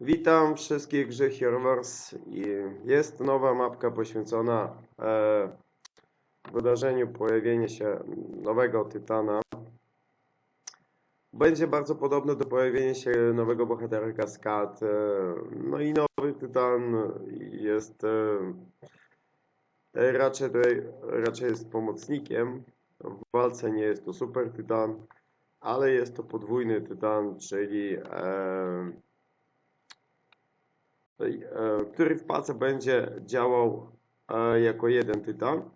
Witam wszystkich Grzech Wars i jest nowa mapka poświęcona e, wydarzeniu pojawienia się nowego Tytana. Będzie bardzo podobne do pojawienia się nowego bohatera Kaskad. E, no i nowy Tytan jest e, raczej, raczej jest pomocnikiem. W walce nie jest to super Tytan, ale jest to podwójny Tytan, czyli e, który w pace będzie działał e, jako jeden tytan,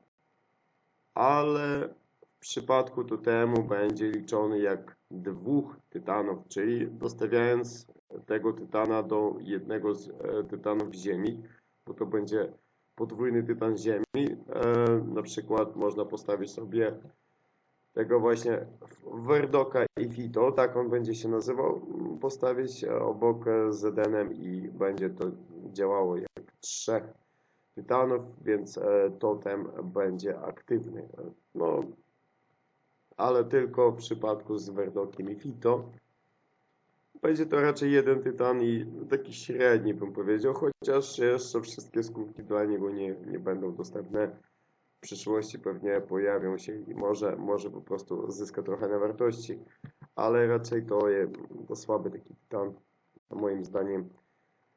ale w przypadku totemu będzie liczony jak dwóch tytanów, czyli dostawiając tego tytana do jednego z e, tytanów ziemi, bo to będzie podwójny tytan ziemi. E, Na przykład można postawić sobie tego właśnie Werdoka i Fito, tak on będzie się nazywał, postawić obok z Edenem i będzie to działało jak trzech tytanów, więc e, totem będzie aktywny. No, ale tylko w przypadku z Werdokiem i Fito. Będzie to raczej jeden tytan i taki średni bym powiedział, chociaż jeszcze wszystkie skórki dla niego nie, nie będą dostępne w przyszłości pewnie pojawią się i może, może po prostu zyska trochę na wartości, ale raczej to to słaby taki tytan, moim zdaniem.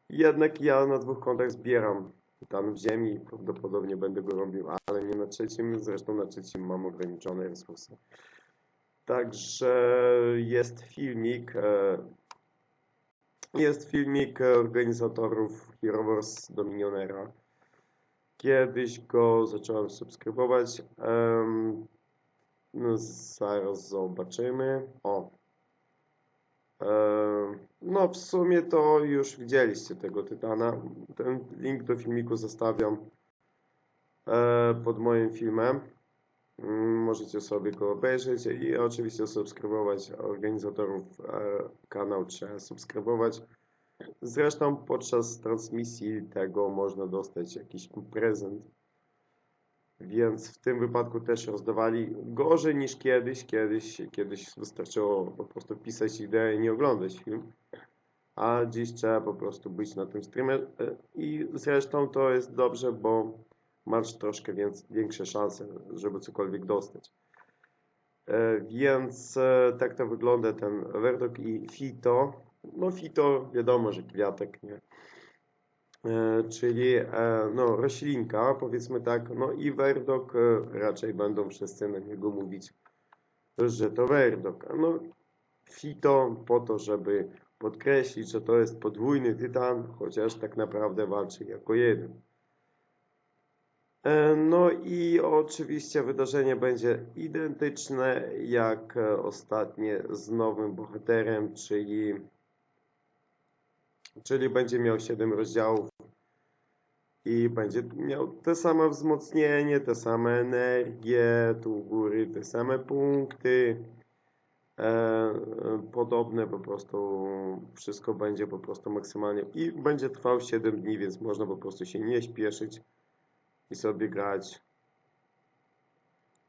Jednak ja na dwóch kontach zbieram tytan w ziemi prawdopodobnie będę go robił, ale nie na trzecim, zresztą na trzecim mam ograniczone resursy. Także jest filmik, e, jest filmik organizatorów Hero Wars Dominionera. Kiedyś go zacząłem subskrybować. Em, no, zaraz zobaczymy. O. Em, no, w sumie to już widzieliście tego Tytana. Ten link do filmiku zostawiam e, pod moim filmem. Mm, Możecie sobie go obejrzeć i oczywiście subskrybować organizatorów e, kanał trzeba subskrybować. Zresztą podczas transmisji tego można dostać jakiś prezent. Więc w tym wypadku też rozdawali gorzej niż kiedyś. Kiedyś, kiedyś wystarczyło po prostu pisać ideę i nie oglądać film. A dziś trzeba po prostu być na tym streamie. I zresztą to jest dobrze, bo masz troszkę więc, większe szanse, żeby cokolwiek dostać. E, Więc e, tak to wygląda ten Werdok i Fito. No Fito wiadomo, że kwiatek, nie? E, Czyli e, no, roślinka, powiedzmy tak, no i Werdok e, raczej będą wszyscy na niego mówić, że to Werdok. No Fito po to, żeby podkreślić, że to jest podwójny tytan, chociaż tak naprawdę walczy jako jeden. E, No i oczywiście wydarzenie będzie identyczne jak e, ostatnie z nowym bohaterem, czyli, czyli będzie miał 7 rozdziałów i będzie miał te same wzmocnienie, te same energie, tu góry te same punkty. E, podobne po prostu, wszystko będzie po prostu maksymalnie i będzie trwał 7 dni, więc można po prostu się nie śpieszyć i sobie grać.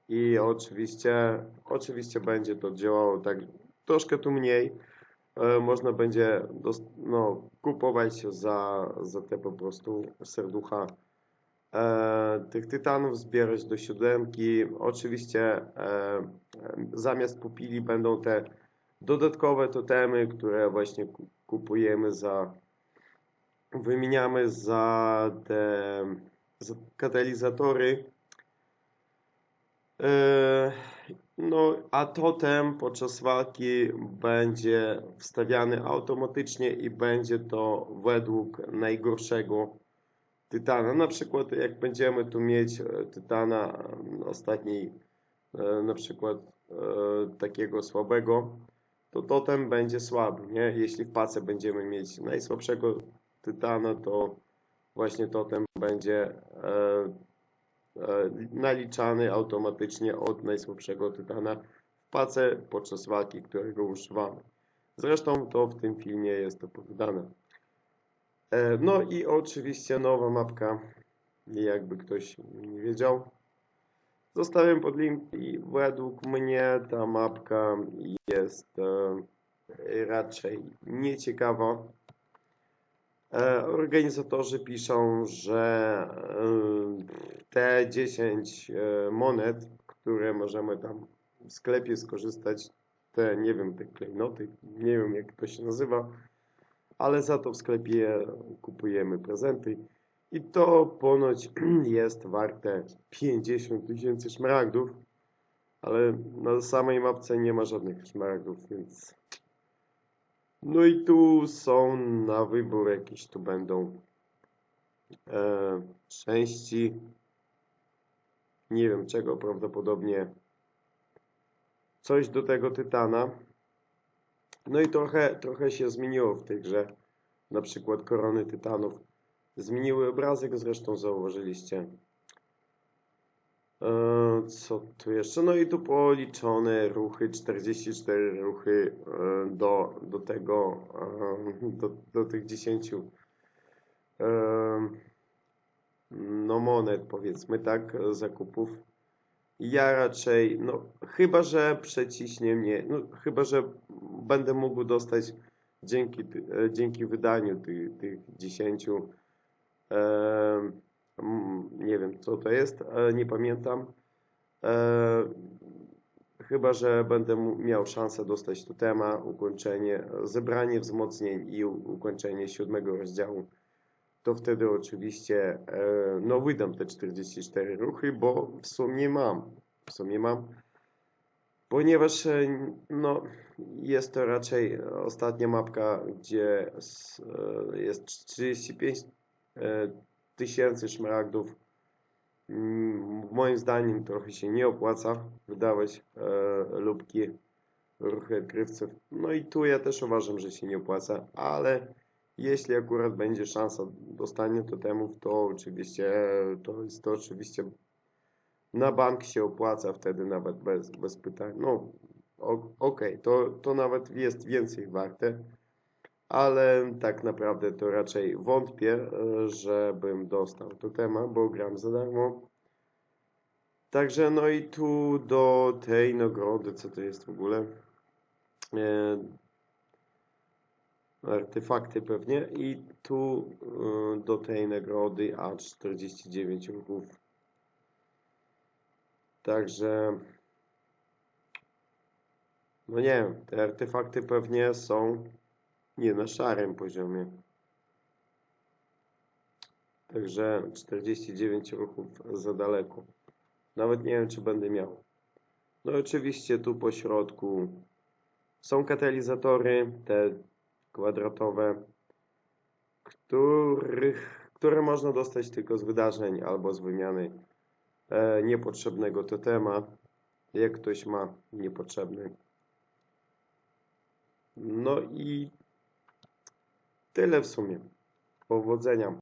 I oczywiście, oczywiście będzie to działało tak troszkę tu mniej. E, Można będzie no, kupować za, za te po prostu serducha e, tych tytanów, zbierać do siódemki. Oczywiście e, zamiast pupili będą te dodatkowe totemy, które właśnie ku- kupujemy za wymieniamy za te za katalizatory. E, No, a totem podczas walki będzie wstawiany automatycznie i będzie to według najgorszego tytana. Na przykład jak będziemy tu mieć e, tytana mm, ostatniej, e, na przykład takiego słabego, to totem będzie słaby, nie? Jeśli w pace będziemy mieć najsłabszego tytana, to właśnie totem będzie naliczany automatycznie od najsłabszego tytana w pace podczas walki, którego używamy. Zresztą to w tym filmie jest opowiadane. E, No i oczywiście nowa mapka, jakby ktoś nie wiedział. Zostawiam pod link i według mnie ta mapka jest e, raczej nieciekawa. E, Organizatorzy piszą, że e, te 10 e, monet, które możemy tam w sklepie skorzystać, te, nie wiem, te klejnoty, nie wiem jak to się nazywa, ale za to w sklepie kupujemy prezenty i to ponoć jest warte 50 tysięcy szmaragdów, ale na samej mapce nie ma żadnych szmaragdów, więc... No i tu są na wybór jakieś tu będą e, części, nie wiem czego, prawdopodobnie coś do tego Tytana. No i trochę, trochę się zmieniło w tej grze, na przykład korony Tytanów. Zmieniły obrazek, zresztą zauważyliście. E, Co tu jeszcze? No i tu policzone ruchy, 44 ruchy e, do, do tego, e, do, do tych 10 e, no monet powiedzmy tak, zakupów. Ja raczej, no chyba, że przeciśnie mnie, no chyba, że będę mógł dostać dzięki, dzięki wydaniu tych, tych 10 e, nie wiem co to jest, nie pamiętam. E, chyba, że będę miał szansę dostać totema, ukończenie, zebranie wzmocnień i ukończenie siódmego rozdziału, to wtedy oczywiście e, no wydam te 44 ruchy, bo w sumie mam, w sumie mam, ponieważ e, no jest to raczej ostatnia mapka, gdzie jest 35 e, tysięcy szmaragdów. Mm, Moim zdaniem trochę się nie opłaca wydawać e, lubki ruchy odkrywców. No i tu ja też uważam, że się nie opłaca, ale jeśli akurat będzie szansa dostania totemów, to oczywiście to jest to oczywiście na bank się opłaca wtedy nawet bez, bez pytań. No okej, to, to nawet jest więcej warte, ale tak naprawdę to raczej wątpię, e, żebym dostał totema, bo gram za darmo. Także no i tu do tej nagrody, co to jest w ogóle? E, artefakty pewnie i tu e, do tej nagrody aż 49 ruchów. Także no nie wiem, te artefakty pewnie są nie na szarym poziomie. Także 49 ruchów za daleko. Nawet nie wiem, czy będę miał. No oczywiście tu po środku są katalizatory, te kwadratowe, których, które można dostać tylko z wydarzeń albo z wymiany e, niepotrzebnego totema, jak ktoś ma niepotrzebny. No i tyle w sumie. Powodzenia.